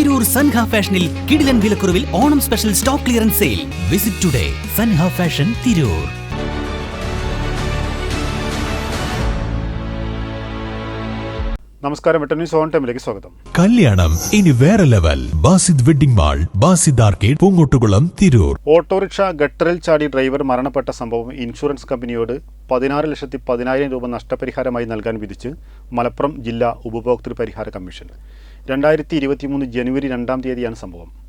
തിരൂർ സൻഹ ഫാഷനിൽ കിടിലൻ വിലക്കുറവിൽ Onam special stock clearance sale. Visit today Sanha fashion Tirur. നമസ്കാരം ന്യൂസ് ഓൺ ടൈമിലേക്ക് സ്വാഗതം. കല്യാണം ഇനി വേറെ level. Basid wedding mall Basid arcade Poongottukulam Tirur. Autorickshaw ഗട്ടറിൽ ചാടി ഡ്രൈവർ മരണപ്പെട്ട സംഭവം ഇൻഷുറൻസ് കമ്പനിയോട് പതിനാറ് ലക്ഷത്തി പതിനായിരം രൂപ നഷ്ടപരിഹാരമായി നൽകാൻ വിധിച്ച് മലപ്പുറം ജില്ലാ ഉപഭോക്തൃ പരിഹാര കമ്മീഷൻ. രണ്ടായിരത്തി ഇരുപത്തി മൂന്ന് ജനുവരി രണ്ടാം തീയതിയാണ് സംഭവം.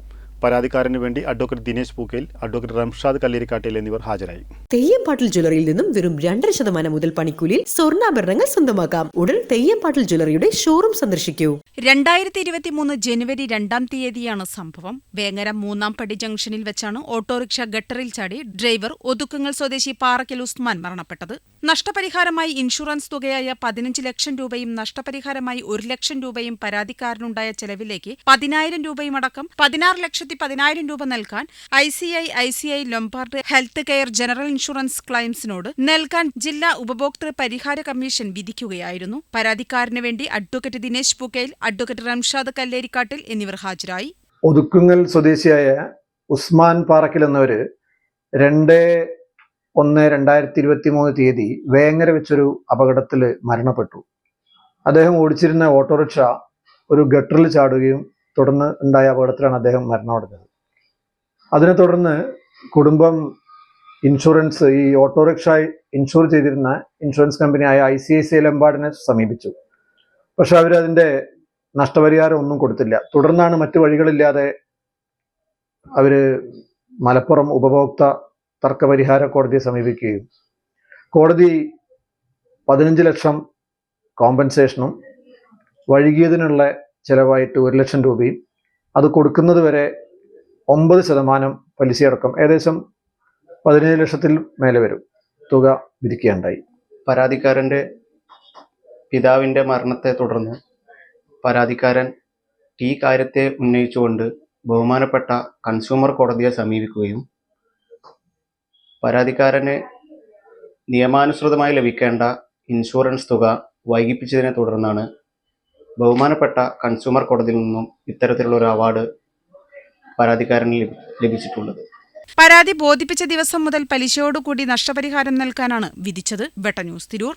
പരാതിക്കാരന് വേണ്ടി അഡ്വക്കേറ്റ് ദിനേശ് പൂക്കേൽ അഡ്വക്കേറ്റ് റംഷാദ് കല്ലേരിക്കാട്ടിൽ എന്നിവർ ഹാജരായി. തെയ്യംപാട്ടിൽ ജ്വല്ലറിയിൽ നിന്നും വെറും രണ്ടര ശതമാനം മുതൽ പണിക്കൂലിയിൽ സ്വർണാഭരണങ്ങൾ സ്വന്തമാക്കാം. ഉടൻ തെയ്യംപാട്ടിൽ ജ്വല്ലറിയുടെ ഷോറൂം സന്ദർശിക്കൂ. രണ്ടായിരത്തി ഇരുപത്തിമൂന്ന് ജനുവരി രണ്ടാം തീയതിയാണ് സംഭവം. വേങ്ങര മൂന്നാം പടി ജംഗ്ഷനിൽ വെച്ചാണ് ഓട്ടോറിക്ഷ ഗട്ടറിൽ ചാടി ഡ്രൈവർ ഒതുക്കുങ്ങൽ സ്വദേശി പാറക്കൽ ഉസ്മാൻ മരണപ്പെട്ടത്. നഷ്ടപരിഹാരമായി ഇൻഷുറൻസ് തുകയായ പതിനഞ്ച് ലക്ഷം രൂപയും നഷ്ടപരിഹാരമായി ഒരു ലക്ഷം രൂപയും പരാതിക്കാരനുണ്ടായ ചെലവിലേക്ക് പതിനായിരം രൂപയും അടക്കം പതിനാറ് ലക്ഷത്തി പതിനായിരം രൂപ നൽകാൻ I C I I C I Lombard health care general insurance ക്ലെയിംസിനോട് നൽകാൻ ജില്ലാ ഉപഭോക്തൃ പരിഹാര കമ്മീഷൻ വിധിക്കുകയായിരുന്നു. പരാതിക്കാരന് വേണ്ടി അഡ്വക്കേറ്റ് ദിനേശ് പുകയിൽ അഡ്വക്കേറ്റ് റംഷാദ് കല്ലേരിക്കാട്ടിൽ എന്നിവർ ഹാജരായി. ഒതുക്കുങ്ങൽ സ്വദേശിയായ ഉസ്മാൻ പാറക്കിൽ എന്നവര് രണ്ട് ഒന്ന് രണ്ടായിരത്തി ഇരുപത്തി മൂന്ന് തീയതി വേങ്ങര വെച്ചൊരു അപകടത്തിൽ മരണപ്പെട്ടു. അദ്ദേഹം ഓടിച്ചിരുന്ന ഓട്ടോറിക്ഷ ഒരു ഗട്ടറിൽ ചാടുകയും തുടർന്ന് ഉണ്ടായ അപകടത്തിലാണ് അദ്ദേഹം മരണമടഞ്ഞത്. അതിനെ തുടർന്ന് കുടുംബം ഇൻഷുറൻസ് ഈ ഓട്ടോറിക്ഷ ഇൻഷുർ ചെയ്തിരുന്ന ഇൻഷുറൻസ് കമ്പനിയായ ഐ സി ഐ സി ലംബാർഡിനെ സമീപിച്ചു. പക്ഷെ അവർ അതിന്റെ നഷ്ടപരിഹാരം ഒന്നും കൊടുത്തില്ല. തുടർന്നാണ് മറ്റു വഴികളില്ലാതെ അവർ മലപ്പുറം ഉപഭോക്ത തർക്കപരിഹാര കോടതിയെ സമീപിക്കുകയും കോടതി പതിനഞ്ച് ലക്ഷം കോമ്പൻസേഷനും വൈകിയതിനുള്ള ചെലവായിട്ട് ഒരു ലക്ഷം രൂപയും അത് കൊടുക്കുന്നത് വരെ ഒമ്പത് ശതമാനം പലിശയടക്കം ഏകദേശം പതിനേഴ് ലക്ഷത്തിൽ മേലെ വരും. തുക വിധിക്കുകയുണ്ടായി. പരാതിക്കാരന്റെ പിതാവിന്റെ മരണത്തെ തുടർന്ന് പരാതിക്കാരൻ ഈ കാര്യത്തെ ഉന്നയിച്ചുകൊണ്ട് ബഹുമാനപ്പെട്ട കൺസ്യൂമർ കോടതിയെ സമീപിക്കുകയും പരാതിക്കാരന് നിയമാനുസൃതമായി ലഭിക്കേണ്ട ഇൻഷുറൻസ് തുക വൈകിപ്പിച്ചതിനെ തുടർന്നാണ് ബഹുമാനപ്പെട്ട കൺസ്യൂമർ കോടതിയിൽ നിന്നും ഇത്തരത്തിലുള്ള ഒരു അവാർഡ് പരാതിക്കാരന് ലഭിച്ചിട്ടുള്ളത്. പരാതി ബോധിപ്പിച്ച ദിവസം മുതൽ പലിശയോടുകൂടി നഷ്ടപരിഹാരം നൽകാനാണ് വിധിച്ചത്. വെട്ട ന്യൂസ് തിരൂർ.